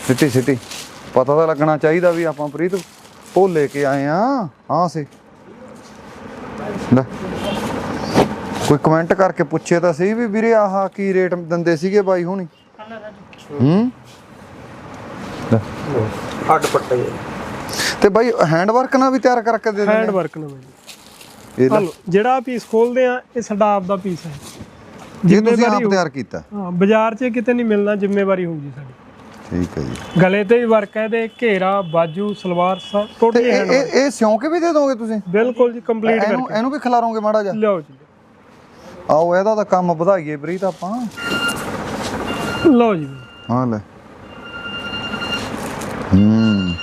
ਸਿੱਟੀ ਸਿੱਟੀ। ਪਤਾ ਤਾਂ ਲੱਗਣਾ ਚਾਹੀਦਾ ਵੀ ਆਪਾਂ ਪ੍ਰੀਤ ਉਹ ਲੈ ਕੇ ਆਏ ਆ। ਹਾਂ ਸੇ। ਲੈ। ਕੋਈ ਕਮੈਂਟ ਕਰਕੇ ਪੁੱਛੇ ਤਾਂ ਸਹੀ ਵੀ ਵੀਰੇ ਆਹ ਕੀ ਰੇਟ ਦਿੰਦੇ ਸੀਗੇ ਬਾਈ ਹੁਣੀ? ਹੂੰ? ਲੈ। ਅੱਡ ਪੱਟੇ ਤੇ ਬਾਈ ਹੈਂਡ ਵਰਕ ਨਾਲ ਵੀ ਤਿਆਰ ਕਰਕੇ ਦੇ ਹੈਂਡ ਦਿੰਦੇ ਵਰਕ ਨਾਲ ਬਾਈ। ਜੀ ਇਹ ਲੈ, ਹਲੋ ਜਿਹੜਾ ਪੀਸ ਖੋਲਦੇ ਆ ਇਹ ਸਾਡਾ ਆਪ ਦਾ ਪੀਸ ਹੈ ਇਹ ਤੁਸੀਂ ਆਪ ਤਿਆਰ ਕੀਤਾ? ਹਾਂ ਬਾਜ਼ਾਰ 'ਚ ਕਿਤੇ ਨਹੀਂ ਮਿਲਣਾ ਜ਼ਿੰਮੇਵਾਰੀ ਹੋਊਗੀ ਸਾਡੀ। ਠੀਕ ਹੈ ਜੀ। ਗਲੇ ਤੇ ਵੀ ਵਰਕ ਹੈ ਇਹਦੇ ਘੇਰਾ ਬਾਜੂ ਸਲਵਾਰ ਸਭ ਤੇ ਟੋਟਲੀ ਇਹ ਹੈਂਡ ਇਹ ਇਹ ਸਿਉਂ ਕੇ ਵੀ ਦੇ ਦੋਗੇ ਤੁਸੀਂ? ਬਿਲਕੁਲ ਜੀ ਕੰਪਲੀਟ ਕਰਕੇ। ਇਹਨੂੰ ਵੀ ਖਿਲਾਰੋਗੇ ਮਾੜਾ ਜਿਹਾ? ਲਿਆਓ ਜੀ। ਆਓ ਇਹਦਾ ਤਾਂ ਕੰਮ ਵਧਾਈਏ ਪ੍ਰੀਤ ਆਪਾਂ। ਲਓ ਜੀ। ਹਾਂ ਲੈ। ਹੂੰ।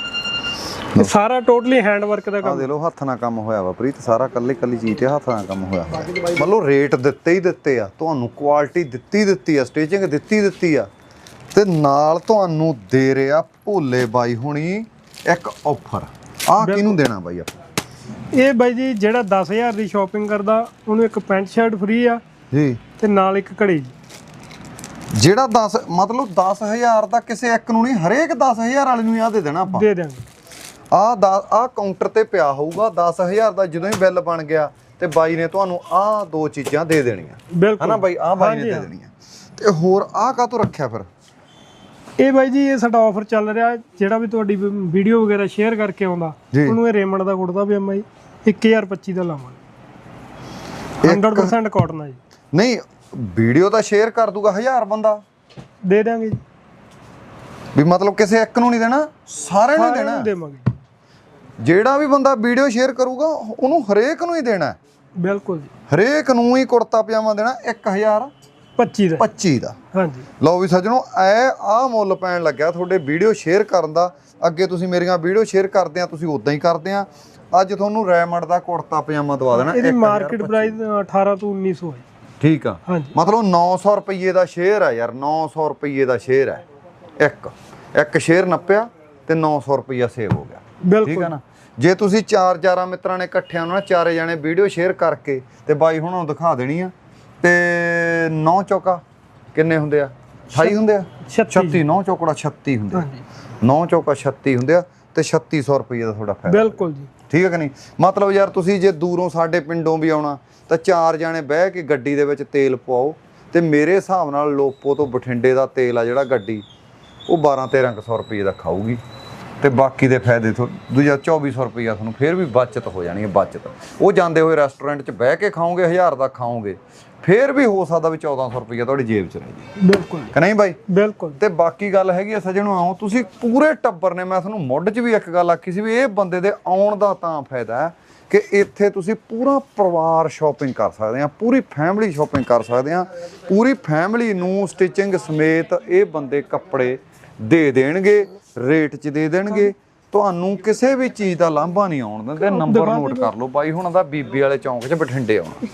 ਇਹ ਸਾਰਾ ਟੋਟਲੀ ਹੈਂਡ ਵਰਕ ਦਾ ਆ ਕੰਮ। ਦੇ ਲੋ ਹੱਥ ਨਾਲ ਕੰਮ ਹੋਇਆ ਵਾ ਪ੍ਰੀਤ ਸਾਰਾ ਕੱਲੀ ਕੱਲੀ ਚੀਜ਼ ਤੇ ਹੱਥ ਨਾਲ ਕੰਮ ਹੋਇਆ। ਮਤਲਬ ਰੇਟ ਦਿੱਤੇ ਹੀ ਦਿੱਤੇ ਆ ਤੁਹਾਨੂੰ ਕੁਆਲਿਟੀ ਦਿੱਤੀ ਦਿੱਤੀ ਆ ਸਟਿਚਿੰਗ ਦਿੱਤੀ ਦਿੱਤੀ ਆ। ਤੇ ਨਾਲ ਤੁਹਾਨੂੰ ਦੇ ਰਿਹਾ ਭੋਲੇ ਬਾਈ ਹੁਣੀ ਇੱਕ ਆਫਰ ਆ ਕਿਹਨੂੰ ਦੇਣਾ ਬਾਈ ਆਪਾਂ? ਇਹ ਬਾਈ ਜੀ ਜਿਹੜਾ 10000 ਦੀ ਸ਼ਾਪਿੰਗ ਕਰਦਾ ਉਹਨੂੰ ਇੱਕ ਪੈਂਟ ਸ਼ਰਟ ਫ੍ਰੀ ਆ ਜੀ। ਤੇ ਨਾਲ ਇੱਕ ਘੜੀ ਜੀ। ਜਿਹੜਾ 10 ਮਤਲਬ 10000 ਦਾ ਕਿਸੇ ਇੱਕ ਨੂੰ ਨਹੀਂ ਹਰੇਕ 10000 ਵਾਲੇ ਨੂੰ ਆ ਦੇ ਦੇਣਾ ਆਪਾਂ। ਦੇ ਦਿਆਂਗੇ ਆ ਆ ਕਾਊਂਟਰ ਤੇ ਪਿਆ ਹੋਊਗਾ 10000 ਦਾ ਜਦੋਂ ਹੀ ਬਿੱਲ ਬਣ ਗਿਆ ਤੇ ਬਾਈ ਨੇ ਤੁਹਾਨੂੰ ਆ ਦੋ ਚੀਜ਼ਾਂ ਦੇ ਦੇਣੀਆਂ। ਹਨਾ ਬਾਈ? ਆ ਬਾਈ ਨੇ ਦੇ। ਦੇਣੀਆਂ। ਤੇ ਹੋਰ ਆ ਕਾ ਤੋਂ ਰੱਖਿਆ ਫਿਰ? ਇਹ ਬਾਈ ਜੀ ਇਹ ਸਾਡਾ ਆਫਰ ਚੱਲ ਰਿਹਾ ਜਿਹੜਾ ਵੀ ਤੁਹਾਡੀ ਵੀਡੀਓ ਵਗੈਰਾ ਸ਼ੇਅਰ ਕਰਕੇ ਆਉਂਦਾ ਜੀ। ਉਹਨੂੰ ਇਹ ਰੇਮੰਡ ਦਾ ਕੁੜਤਾ ਵੀ ਐਮਆਈ 1025 ਦਾ ਲਾਵਾਂਗੇ। 100% ਕਾਟਨ ਆ ਜੀ। ਨਹੀਂ ਵੀਡੀਓ ਤਾਂ ਸ਼ੇਅਰ ਕਰ ਦੂਗਾ ਹਜ਼ਾਰ ਬੰਦਾ। ਦੇ ਦਿਆਂਗੇ ਜੀ। ਵੀ ਮਤਲਬ ਕਿਸੇ ਇੱਕ ਨੂੰ ਨਹੀਂ ਦੇਣਾ ਸਾਰਿਆਂ ਨੂੰ ਦੇਣਾ। ਦੇਵਾਂਗੇ। ਜਿਹੜਾ ਵੀ ਬੰਦਾ ਵੀਡੀਓ ਸ਼ੇਅਰ ਕਰੂਗਾ ਉਹਨੂੰ ਹਰੇਕ ਨੂੰ ਹੀ ਦੇਣਾ। ਬਿਲਕੁਲ ਜੀ। ਹਰੇਕ ਨੂੰ ਹੀ ਕੁੜਤਾ ਪਜਾਮਾ ਦੇਣਾ 25 ਦਾ। 1025 ਦਾ। ਹਾਂਜੀ। ਲਓ ਵੀ ਸੱਜਣੋ ਐ ਆ ਮੁੱਲ ਪੈਣ ਲੱਗਿਆ ਤੁਹਾਡੇ ਵੀਡੀਓ ਸ਼ੇਅਰ ਕਰਨ ਦਾ। ਅੱਗੇ ਤੁਸੀਂ ਮੇਰੀਆਂ ਵੀਡੀਓ ਸ਼ੇਅਰ ਕਰਦੇ ਆ ਤੁਸੀਂ ਉਦਾਂ ਹੀ ਕਰਦੇ ਆ। ਅੱਜ ਤੁਹਾਨੂੰ ਰੈਮੰਡ ਦਾ ਕੁੜਤਾ ਪਜਾਮਾ ਦਵਾ ਦੇਣਾ ਇਹਦੀ ਮਾਰਕੀਟ ਪ੍ਰਾਈਸ 18 ਤੋਂ 1900 ਹੈ। ਠੀਕ ਆ। ਮਤਲਬ 900 ਰੁਪਏ ਦਾ ਸ਼ੇਅਰ ਆ ਯਾਰ 900 ਰੁਪਏ ਦਾ ਸ਼ੇਅਰ ਹੈ ਇੱਕ ਇੱਕ ਸ਼ੇਅਰ ਨੱਪਿਆ ਤੇ 900 ਰੁਪਇਆ ਸੇਵ ਹੋ ਗਿਆ। ਠੀਕ ਆ ਨਾ? ਜੇ ਤੁਸੀਂ ਚਾਰ ਚਾਰਾਂ ਮਿੱਤਰਾਂ ਨੇ ਇਕੱਠਿਆਂ ਨੂੰ ਨਾ ਚਾਰੇ ਜਾਣੇ ਵੀਡੀਓ ਸ਼ੇਅਰ ਕਰਕੇ ਤੇ ਬਾਈ ਹੁਣਾਂ ਨੂੰ ਦਿਖਾ ਦੇਣੀ ਆ ਤੇ 9 ਚੌਕਾ ਕਿੰਨੇ ਹੁੰਦੇ ਆ? 28 ਹੁੰਦੇ ਆ? 36 36 9 ਚੌਕੜਾ 36 ਹੁੰਦੇ ਆ। ਹਾਂਜੀ। 9 ਚੌਕਾ 36 ਹੁੰਦੇ ਆ ਤੇ 3600 ਰੁਪਏ ਦਾ ਤੁਹਾਡਾ ਫਾਇਦਾ। ਬਿਲਕੁਲ ਜੀ। ਠੀਕ ਹੈ ਕਿ ਨਹੀਂ? ਮਤਲਬ ਯਾਰ ਤੁਸੀਂ ਜੇ ਦੂਰੋਂ ਸਾਡੇ ਪਿੰਡੋਂ ਵੀ ਆਉਣਾ, ਤਾਂ ਚਾਰ ਜਾਣੇ ਬਹਿ ਕੇ ਗੱਡੀ ਦੇ ਵਿੱਚ ਤੇਲ ਪਵਾਓ ਤੇ ਮੇਰੇ ਹਿਸਾਬ ਨਾਲ ਲੋਪੋ ਤੋਂ ਬਠਿੰਡੇ ਦਾ ਤੇਲ ਆ ਜਿਹੜਾ ਗੱਡੀ, ਉਹ 12 1300 ਰੁਪਏ ਦਾ ਖਾਊਗੀ। ਤੇ ਬਾਕੀ ਦੇ ਫਾਇਦੇ ਤੋਂ ਦੂਜਾ 2400 ਰੁਪਇਆ ਤੁਹਾਨੂੰ ਫਿਰ ਵੀ ਬਚਤ ਹੋ ਜਾਣੀ ਹੈ ਬਚਤ। ਉਹ ਜਾਂਦੇ ਹੋਏ ਰੈਸਟੋਰੈਂਟ 'ਚ ਬਹਿ ਕੇ ਖਾਓਗੇ 1000 ਦਾ ਖਾਓਗੇ ਫਿਰ ਵੀ ਹੋ ਸਕਦਾ ਵੀ 1400 ਰੁਪਇਆ ਤੁਹਾਡੀ ਜੇਬ 'ਚ ਰਹਿ ਜੇ ਬਿਲਕੁਲ। ਕਿ ਨਹੀਂ ਬਾਈ? ਬਿਲਕੁਲ। ਤੇ ਬਾਕੀ ਗੱਲ ਹੈਗੀ ਆ ਸੱਜਣੋ ਆਓ ਤੁਸੀਂ ਪੂਰੇ ਟੱਬਰ ਨੇ ਮੈਂ ਤੁਹਾਨੂੰ ਮੁੱਢ 'ਚ ਵੀ ਇੱਕ ਗੱਲ ਆਖੀ ਸੀ ਵੀ ਇਹ ਬੰਦੇ ਦੇ ਆਉਣ ਦਾ ਤਾਂ ਫਾਇਦਾ ਹੈ ਕਿ ਇੱਥੇ ਤੁਸੀਂ ਪੂਰਾ ਪਰਿਵਾਰ ਸ਼ਾਪਿੰਗ ਕਰ ਸਕਦੇ ਆ ਪੂਰੀ ਫੈਮਿਲੀ ਸ਼ਾਪਿੰਗ ਕਰ ਸਕਦੇ ਆ ਪੂਰੀ ਫੈਮਿਲੀ ਨੂੰ ਸਟਿਚਿੰਗ ਸਮੇਤ ਇਹ ਬੰਦੇ ਕੱਪੜੇ ਦੇ ਦੇਣਗੇ। ਰੇਟ 'ਚ ਦੇ ਦੇਣਗੇ। ਤੁਹਾਨੂੰ ਕਿਸੇ ਵੀ ਚੀਜ਼ ਦਾ ਲਾਂਭਾ ਨਹੀਂ ਆਉਣ ਦਿੰਦੇ। ਨੰਬਰ ਨੋਟ ਕਰ ਲਓ ਬਾਈ ਹੁਣ ਦਾ ਬੀਬੀ ਵਾਲੇ ਚੌਂਕ 'ਚ ਬਠਿੰਡੇ ਆਉਣਾ। ਹੀ